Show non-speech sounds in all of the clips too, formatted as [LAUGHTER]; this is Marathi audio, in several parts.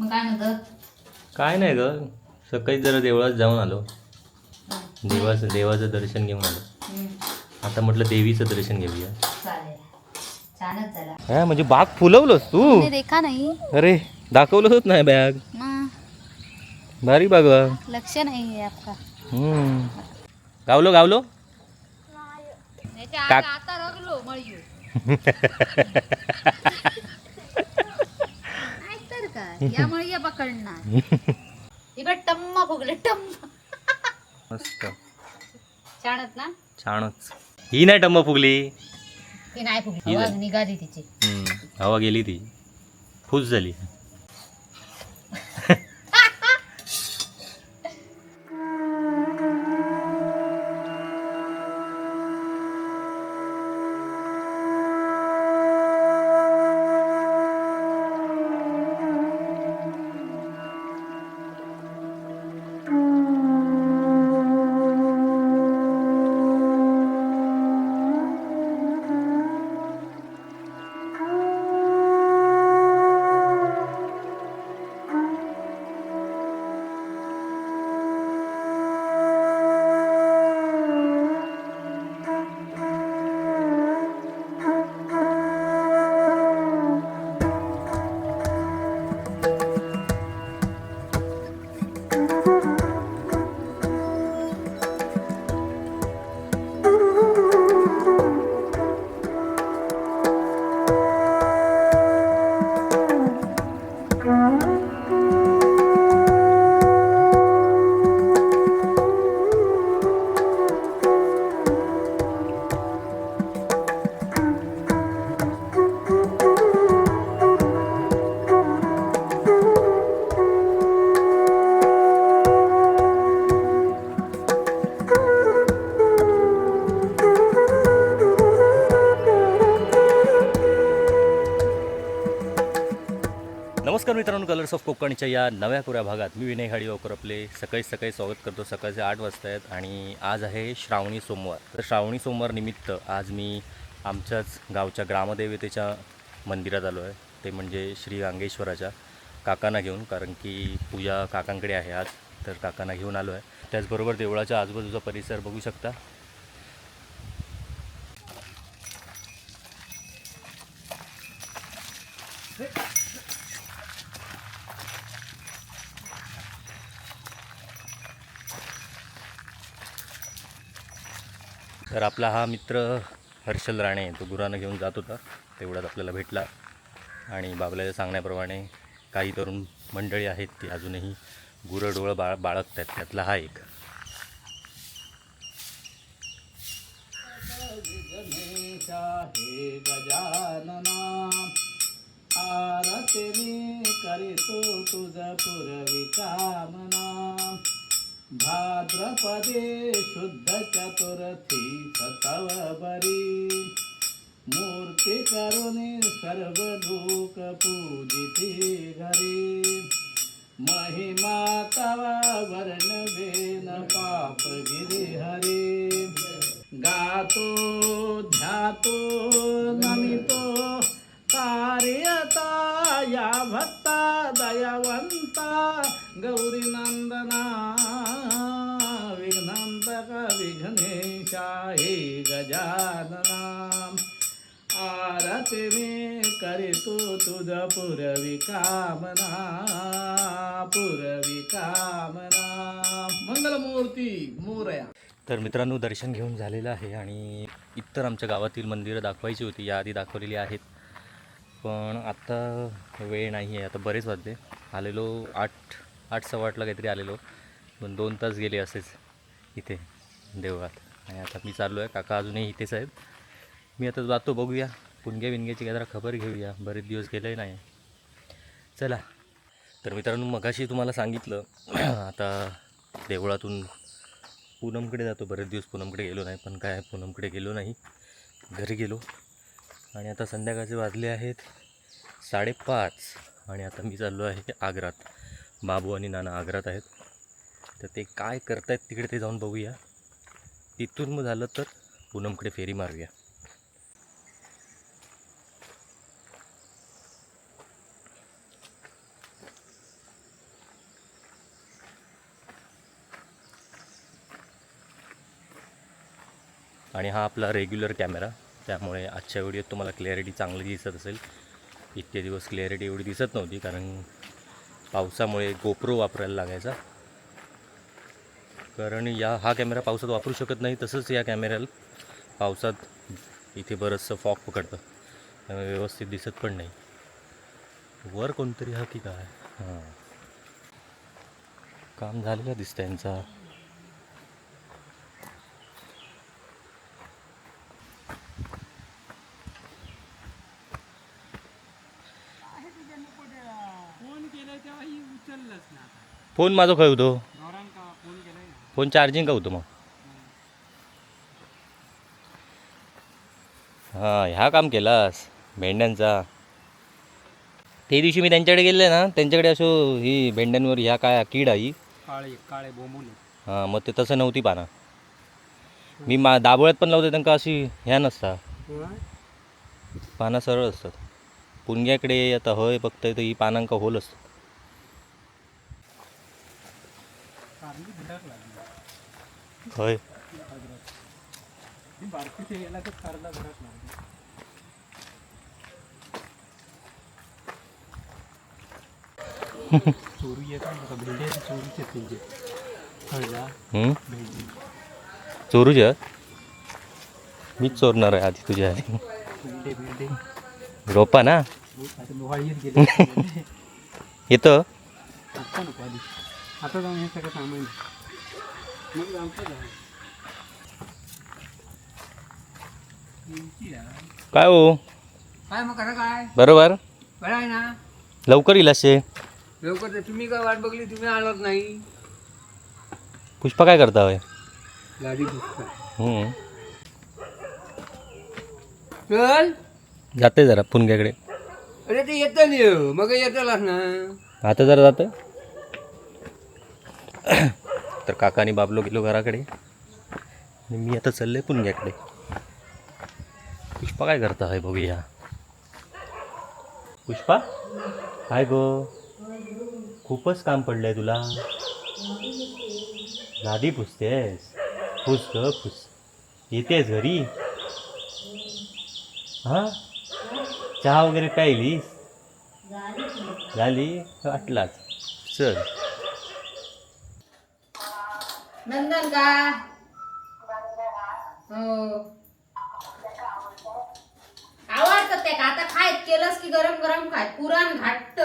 मग काय नाही ग. सकाळी जरा देवळात जाऊन आलो. देवाचं देवाचं दर्शन घेऊन आलो. हम्म, आता म्हटलं देवीचं दर्शन घेऊया. चालेल. छानच झाला. काय म्हणजे बाग फुलवलंस तू? देखा नाही. अरे दाखवलंच नाही बॅग. भारी बाग बा. लक्ष नाही आहे आपका हम्म. गावलो गावलो? काक- आता रगलो मळीयो. [LAUGHS] तर काय या मळीया पकडणार. [LAUGHS] इकडे टम्मा फुगले टम्मा. मस्त. छानच ना? छानच. ही नाही टम्म फुगली. ती नाही फुगली. ही आवाज नाही. निघाली तिची. हम्म. हवा गेली ती. फुस झाली. मित्रांनो ऑफ कोकणच्या या नव्या कोऱ्या भागात मी विनय हाडीवाकर आपले सकाळी सकाळी स्वागत करतो. सकाळचे आठ वाजता आहेत आणि आज आहे श्रावणी सोमवार. तर श्रावणी सोमवार निमित्त आज मी आमच्याच गावच्या ग्रामदेवतेच्या मंदिरात आलो आहे. ते म्हणजे श्री गांगेश्वराच्या काकांना घेऊन कारण की पूजा काकांकडे आहे आज तर काकांना घेऊन आलो आहे. त्याचबरोबर देवळाच्या आजूबाजूचा परिसर बघू शकता. आपला हा मित्र हर्षल राणे तो गुरानं घेऊन जात होता. तेवढ्यात आपल्याला भेटला. आणि बाबल्याच्या सांगण्याप्रमाणे काही तरुण मंडळी आहेत ती अजूनही गुरंडोळं बाळ बाळगत आहेत त्यातला हा एक. आरती मी करीतो तुझ पुरवी कामना भाद्रपदे शुद्ध चतुर्थी सतव बरी मूर्ती करुणे सर्व लोक पूजिती घरी महिमा तवा वर्णवेन पाप गिरी हरी गातो ध्यातो नमितो तुझ पुरवी कामना पुरवी कामना. मंगलमूर्ती मोरया. तर मित्रांनो दर्शन घेऊन झालेलं आहे आणि इतर आमच्या गावातील मंदिरं दाखवायची होती याआधी दाखवलेली आहेत. पण आत्ता वेळ नाही आहे आता बरेच वाजले. आलेलो आठ आठ सव्वा आठला काहीतरी आलेलो. पण दोन तास गेले असेच इथे देवळात. आणि आता मी चाललो आहे काका अजूनही इथेच आहेत. मी आता जातो बघूया. पुणग्या विणग्याची काय जरा खबर घेऊया. बरेच दिवस गेले नाही. चला. तर मित्रांनो मगाशी तुम्हाला सांगितलं [CLEARS THROAT] आता देवळातून पूनमकडे जातो. बरेच दिवस पूनमकडे गेलो नाही पण काय पूनमकडे गेलो नाही. घरी गेलो. आणि आता संध्याकाळचे वाजले आहेत साडेपाच. आणि आता मी चाललो आहे आग्रात. बाबू आणि नाना आग्रात आहेत. तर ते काय करतायत तिकडे ते जाऊन बघूया. तिथून मग झालं तर पूनमकडे फेरी मारूया. आणि हा आपला रेग्युलर कॅमेरा त्यामुळे आजच्या व्हिडिओत तुम्हाला क्लॅरिटी चांगली दिसत असेल. इतके दिवस क्लॅरिटी एवढी दिसत नव्हती कारण पावसामुळे गोप्रो वापरायला लागायचा. कारण या हा कॅमेरा पावसात वापरू शकत नाही तसंच या कॅमेऱ्याला पावसात इथे बरंचसं फॉग पकडतं. त्यामुळे व्यवस्थित दिसत पण नाही. वर कोणतरी हा की काय? हां. काम झालेलं दिसतं यांचा फोन केलाय तेव्हा ही उचललंच ना फोन माझा काय होतो? फोन चार्जिंग का होतं मग? हां ह्या काम केलास भेंड्यांचा. ते दिवशी मी त्यांच्याकडे गेले ना त्यांच्याकडे असो ही भेंड्यांवर ह्या काय कीड आहे? काळे हां मग ते तसं नव्हती पाना मी मा दाबोळ्यात पण लावते त्यांना अशी ह्या नसता पानं सरळ असतात. पुणग्याकडे आता होय बघताय तर ही पानांका होल असतं कारली भटक लागली होय ही बारकी ते याला तर कारला भटक लागली चोरी येतात बघा भेंडे चोरीचे त्यांचे कळला हम्म? भेंडी चोरूच्या मीच चोरणार आहे आधी तुझ्या आधी. रोपा ना? येत [LAUGHS] आता जाऊन हे सगळं सामान मग आमचं काय हो? काय मग करा काय? बरोबर. बरं आहे ना? लवकर येईल असे. लवकर ते तुम्ही काय वाट बघली तुम्ही आलात नाही. पुष्पा काय करता होय? गाडी हम्म. चल. जाते जरा पुणग्याकडे. अरे ते येतं नाही मग येतलाच ना. आता जरा जातं? तर काकाने बाबलो गेलो घराकडे. आणि मी आता चालले पुणग्याकडे. पुष्पा काय करता आहे बघूया. पुष्पा? काय गो. खूपच काम पडलंय तुला. लादी पुसतेस. पुस ग पुस. येतेस घरी. हां? चहा वगैरे प्यायलीस? झाली? वाटलाच. चल. नंदन का? हो. आवडतं ते का? आता खायत केलंस की गरम गरम खाय. पुराण घाटत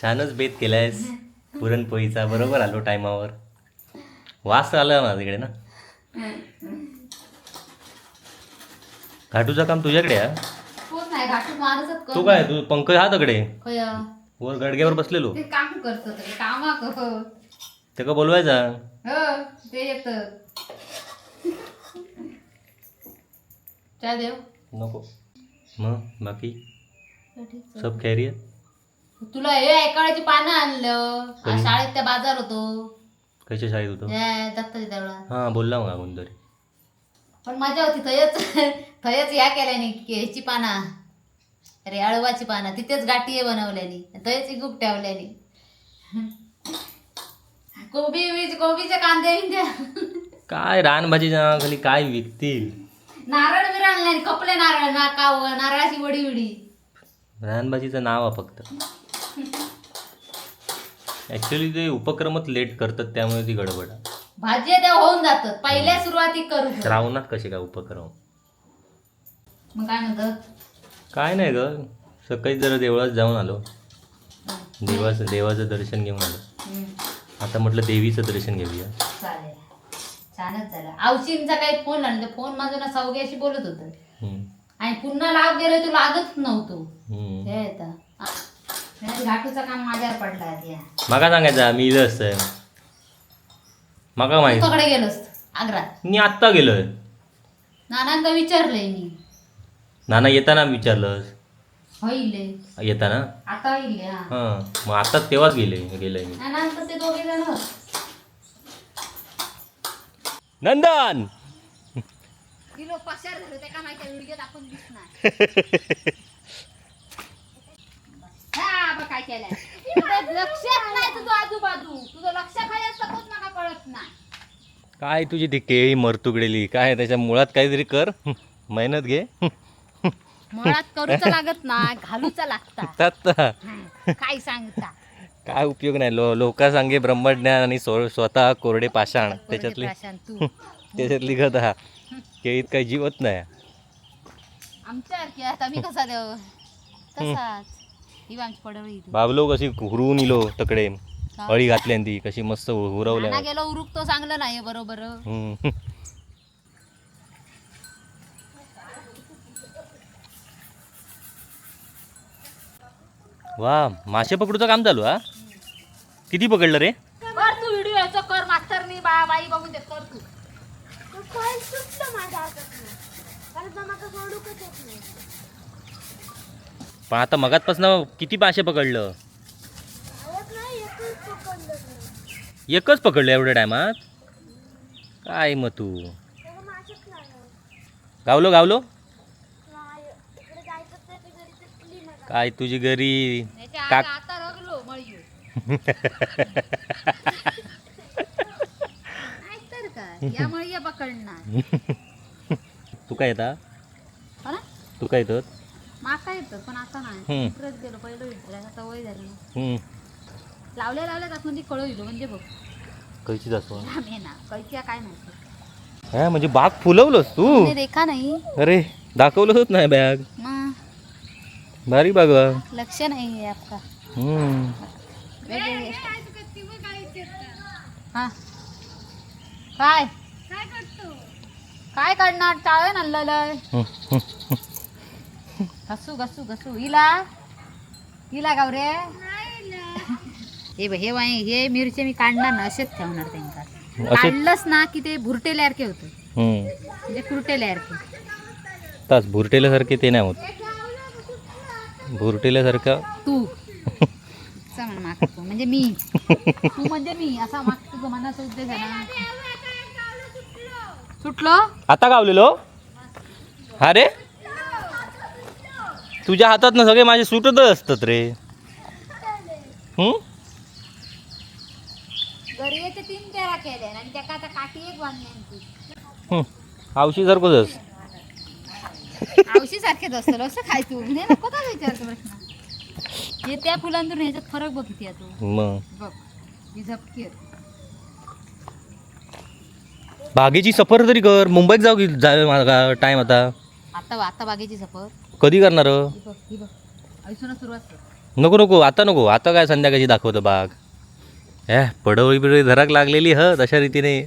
छानच बेत केलायस. पुरणपोळीचा बरोबर आलो टायमावर. वास आला माझ्याकडे ना. घाटूचं काम तुझ्याकडे आहे हा? कोण नाही घाटून माणूसच तू काय तू पंकज हा तकडे वर गडग्यावर बसलेलो. ते काम करतो ते कामा हो ते का बोलवायचा? ते येत. चहा देव. नको. मग बाकी? सब खैरियत? तुला हे ऐकाळ्याची पानं आणलं. आज शाळेत त्या बाजार होतो. कशा शाळेत होतो? हे हां बोलला मग कोणतरी पण मजा होती थयच थयच ह्या केल्याने ह्याची पाना अरे अळवाची पाना तिथेच गाठी बनवल्यानी थयच इगूक ठेवल्यानी. कोबी बीज कोबीचे कांदे बिंदे. काय रानभाजीच्या नावाखाली काय विकतील? नारळ बिरळ आणल्याने कपले नारळ ना काव नारळाची वडी वडी रानभाजीचं नाव आहे फक्त. ॲक्च्युली ते उपक्रमच लेट करतात त्यामुळे ती गडबड आहे. भाजी त्या होऊन जातात. पहिल्या सुरुवाती करू श्रावणात कसे काय उपक्रम? मग काय म्हणतात? काय नाही ग. सकाळी जरा देवळात जाऊन आलो. देवाचं देवाचं दर्शन घेऊन आलो. हम्म, आता म्हटलं देवीचं दर्शन घेऊया. चालेल. छानच झालं. आवशींचा काही फोन आला फोन माझं ना सावग्याशी बोलत होतं. हम्म, आणि पुन्हा लाभ गेलो तू लागत नव्हतो. हम्म. हे येतं. आ, नाही, घाटूचं काम माझ्यावर पडलं आधी. हा. माका सांगायचं मी इथं असतंय. माका माहिती. गेलोस आग्रात मी आत्ता गेलोय. नानांका विचारलंय मी. नाना येताना विचारलं. होईले येताना? आता होईले हा. हां मग आता तेव्हाच गेले गेलोय मी. नानांचं ते दोघे जण नंदन! किलो झालो त्या का माहिती व्हिडिओ आपण दिसणार [LAUGHS] हा बघ काय केलंय. लक्षात नाही तुझं आजूबाजू. तुझं लक्ष काय असतं तोच मला कळत नाही. काय तुझी ती केळी मरतुगडेली? काय त्याच्या मुळात काहीतरी कर? मेहनत घे. मुळात करूच लागत ना घालूचा लागता. त्यात काय सांगता? काय उपयोग नाही. लो लोक सांगे ब्रह्मज्ञान आणि स्व- स्वतः कोरडे पाषाण. त्याच्यातली प्राशन तू. त्याच्यातली हा. केळीत काही जीवत नाही. आमच्या की आता मी कसा देव तसाच. ही बी आमची पडवळी इथे. बाबलो कशी हुरवून इलो तकडे. अळी घातली आणि ती कशी मस्त हुरवल्या नाना गेलो उरुक तो चांगलं नाही बरोबर. हम्म. वा मासे पकडूचं काम चालू हा? किती पकडलं रे? कर तू व्हिडिओ याचा कर मास्तर मी बा बाई बघून ते कर तू. पण आता मगातपासून किती मासे पकडलं? एकच पकडलं एवढ्या टायमात? काय मग तू? गावलो गावलो? काय तुझी घरी? काक- [LAUGHS] तू काय येता? तू काय येतं माका येतं पण आता हम्म. नाही इकडेच गेलो पहिलं विचारायला आता वय झाली हम्म. लावल्या लावल्या आपण ती कळविलो म्हणजे बघ. कैची जातो आम्ही ना कैच्या काय नाही. हा म्हणजे बाग फुलवलंस तू. देखा नाही. अरे दाखवलंच नाही बॅग. मग भारी बाग बा. लक्ष नाही आहे आपका. हम्म. वेगवेगळे हा. काय? काय काढणार टाळे आणलेलं हम्म. घसू घसू घसू. हिला हिला गाव रे हे बघ, हे वाय हे मिरची मी काढणार ना असेच ठेवणार त्यांना? काढलंच ना की ते भुरटेल्यासारखे होते. हम्म. म्हणजे कुरटेल्यासारखे तास भुरटेल्यासारखे ते नाही होत. भुरटेल्यासारखं? तू. असं म्हण माग तू. म्हणजे मी. तू म्हणजे मी. असा माग तुझं मनाचा उद्देश झाला सुटलो? आता गावलेलो? हा रे तुझ्या हातात ना सगळे माझे सुटतच असतात रे. हम्म? गरयेचे तीन पेरा केले आणि त्याका आता काठी एक बांधली हम्म. आवशी सारखंच आवशी सारखेच असतं असं खाय तू? नको का विचारतो प्रश्न? हे त्या फुलांतून ह्याच्यात फरक बघ किती आहे तू. मग. बघ ही झपकी आहे. बागेची सफर तरी कर. मुंबईत जाऊ जा टाइम आता. आता आता बागेची सफर? कधी करणार? ही बघ ही बघ. ऐसूनच सुरुवात कर. नको नको. आता नको. आता काय संध्याकाळची दाखवतं बाग. हे पडवळी बिडवळी धराक लागलेली ह तशा रीतीने.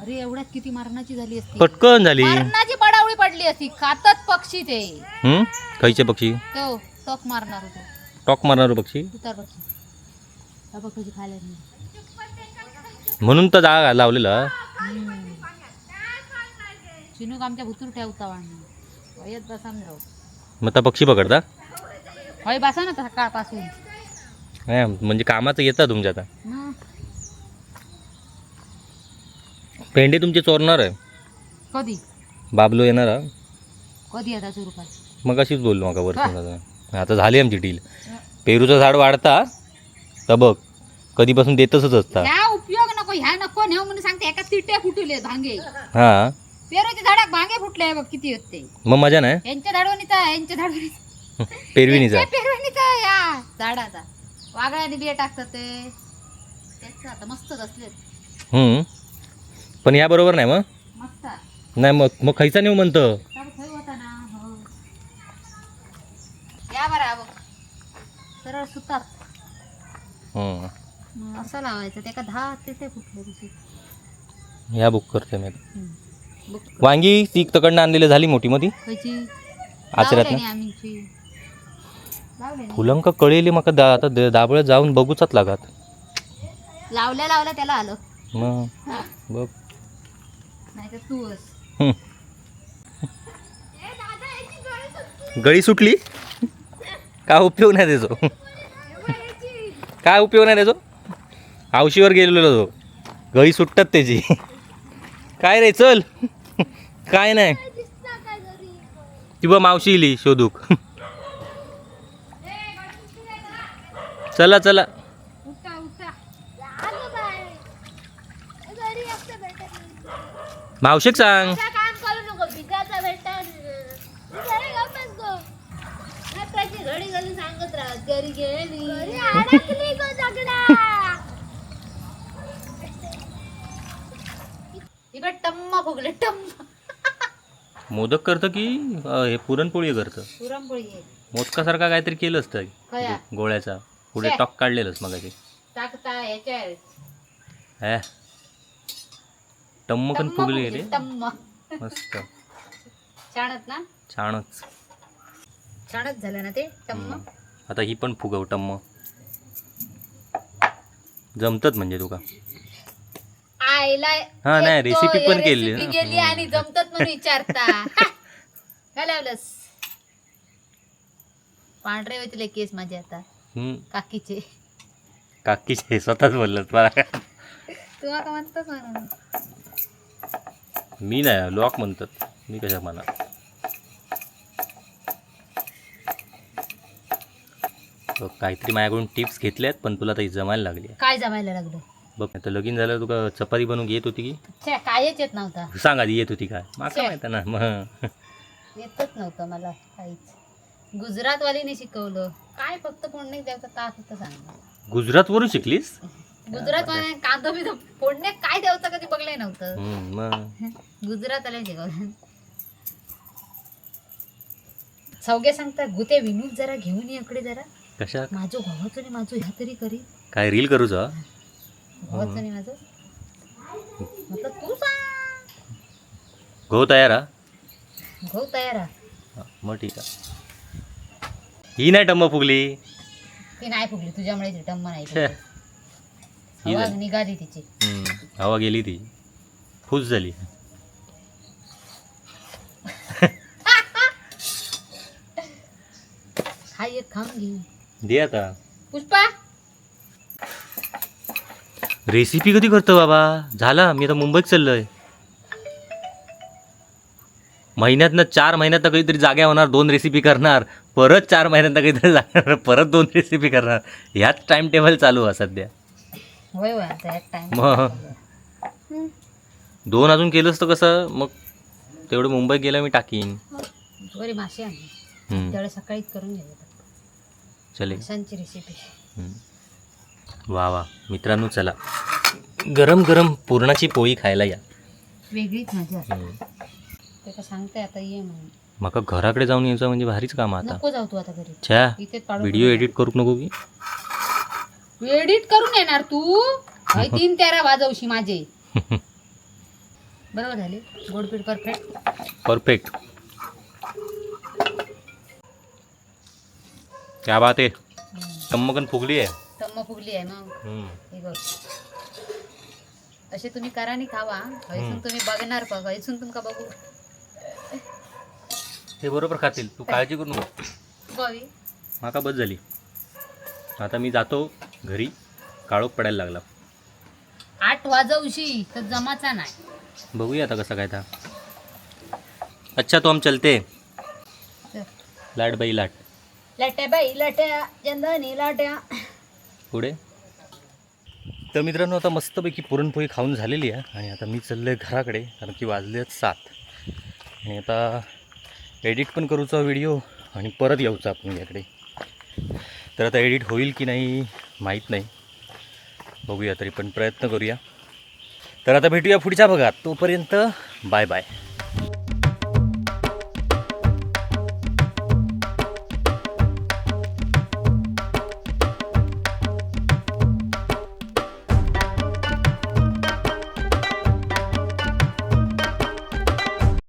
अरे एवढ्यात किती मरणाची झाली असती. पटकन झाली. मरणाची पडावळी पडली असती. खातात पक्षी ते. हम्म? खायचे पक्षी? तो टोक मारणार होतो. टॉक मारणार पक्षी? पक्षी हा बघ कशी खायला. म्हणून तर जागा लावलेला. चिनूक आमच्या भुतूर ठेवता वाणी. वयत बसा राहू मग आता पक्षी पकडता? हय बसा ना सकाळपासून. नाही म्हणजे कामाचं येतं तुमच्या आता. पेंडे तुमचे चोरणार आहे. कधी? बाबलो येणार हा. कधी आता सुरू कर मग अशीच बोललो मग वर्ष आता. झाली आमची डील. पेरूचं झाड वाढता तर बघ कधीपासून देतच असता. ह्या उपयोग नको ह्या नको नेऊ म्हणून सांगते एका तिट्या फुटले भांगे. हा. पेरूच्या झाडाक भांगे फुटले बघ किती होते मग मजा नाही? यांच्या झाडवणीचा यांच्या झाडवणीचा. [LAUGHS] पेरविणीचा पेरवणीचा या झाडाचा. वागळ्याने बिया टाकतात ते. त्याच आता मस्तच असले. हम्म. पण या बरोबर नाही मग? मस्त. नाही मग मग खायचा नेऊ म्हणतं? होता ना हो. या बरा बघ. सरळ सुतात हम्म. मग असं लावायचं त्याका दहा ते ते फुटले या बुक करते मी. वांगी ती तिकडनं आणलेली झाली मोठी मोठी आचऱ्यात नाही. फुलंका कळेली मका दा आता द- दाबळ्यात जाऊन बघूचाच लागत. लावल्या लावल्या त्याला आलं. मग? बघ. गळी सुटली? काय उपयोग नाही त्याचो? काय उपयोग नाही त्याचो? आवशीवर गेलेलो तो. गळी सुटतात त्याची. काय रे चल. काय नाही. ती बा मावशी इली शोधूक. चला चला. मावशीक सांग. काम करू नको पिकाचा घडी घडी घरी गेली घरी इकडे टम्मा फुगले टम्मा. मोदक करतं की अं, हे पुरणपोळी करतं? पुरणपोळी. आहे मोदकासारखा काहीतरी केलं असतं कया? गोळ्याचा? पुढे. टॉक काढलेलंच मग टाकता ह्याच्यावर हे. टम्म फुगली टम्मा. मस्त. छानच ना? छानच. छानच झालं ना ते टम्मा? हम्म. आता ही पण फुगव टम्म. जमतात म्हणजे तुका. आईला हा, नाही, येतो, recipe हे पण केली. recipe. गेली आणि जमतात म्हणून विचारता. [LAUGHS] काय लावलंस? पांढरे होतील केस माझे आता. हम्म. काकीचे. काकीचे स्वतःच बोललं मला तू आता म्हणतोस म्हणून? मी नाही लॉक म्हणतात. मी कशा म्हणा काहीतरी माझ्याकडून टिप्स घेतल्यात पण तुला तरी जमायला लागली काय जमायला लागलं? बघ आता लगीन झालं तुका चपाती बनवून येत होती की? छे कायच येत नव्हता. सांग आधी येत होती काय माका छे. माहिती ना मग. येतच नव्हतं मला काहीच. गुजरातवालीने शिकवलं. काय फक्त फोडणे द्यायचं का फक्त सांग. गुजरातवरून शिकलीस? गुजरात कांदा बिंदा फोडणे काय द्यायचं कधी बघलंय नव्हतं. हम्म, मग. गुजरात आल्या शिकवलं. सौगे सांगतात गुते विनूद जरा घेऊन ये इकडे जरा. कशा माझं घोवाचं नाही माझं ह्या तरी करी काय रील करूच? नाही माझं? म्हटलं तू सांग. गहू तयार हा? घो तयार. हा, मग ठीक आहे. ही नाही टम्म फुगली. ती नाही फुगली तुझ्यामुळे ती टम्मा नाही छे. फुगली. ही हवा झाली. निघाली तिची. हम्म, हवा गेली ती. फुस झाली. [LAUGHS] हा एक खाऊन घे. दे आता. पुष्पा! रेसिपी कधी करतो बाबा? झाला मी आता मुंबईत चाललोय. महिन्यातनं चार महिन्यात काहीतरी जाग्या होणार दोन रेसिपी करणार. परत चार महिन्यात काहीतरी जाणार परत दोन रेसिपी करणार. ह्याच टाइम टेबल चालू आहे सध्या. मग? दोन अजून केलंच तर कसं? मग तेवढं मुंबईत गेलं मी टाकीन. आहे. सकाळीच करून चले. रेसिपी. वा वा. मित्रांनो चला. गरम गरम पुरणाची पोळी खायला या. वेगळीच मजा सांगते आता ये म्हणून. माका घराकडे जाऊन यायचं म्हणजे भारीच काम आता. नको जाऊ तू आता घरी. छ्या इथेच पाडू व्हिडिओ एडिट करूक नको की? एडिट करून येणार तू? हय [LAUGHS] तीन तेरा वाजवशी माझे. बरोबर झाले? गोडपीठ परफेक्ट परफेक्ट क्या बात आहे? टम्मकन फुगली आहे. टम्म फुगली आहे मग. हे बघ. असे तुम्ही करा आणि खावा. हयसून तुम्ही बघणार बघ. हयसून तुमका बघू? हे बरोबर खातील. तू काळजी करू नको. बवी माका बस झाली. आता मी जातो घरी. काळोख पडायला लागला. आठ वाजवशी तर जमाचा नाही. बघूया आता कसं काय था. अच्छा तो हम चलते. चल. लाट बाई लाट. लट्या बाई लट्या चंदनी लाट्या. पुढे. तर मित्रांनो आता मस्तपैकी पुरणपोळी खाऊन झालेली आहे आणि आता मी चाललो आहे घराकडे कारण की वाजले आहेत सात. आणि आता एडिट पण करूचा व्हिडिओ आणि परत यायचं आपण याकडे. तर आता एडिट होईल की नाही माहीत नाही. बघूया तरी पण प्रयत्न करूया. तर आता भेटूया पुढच्या भागात. तोपर्यंत बाय बाय.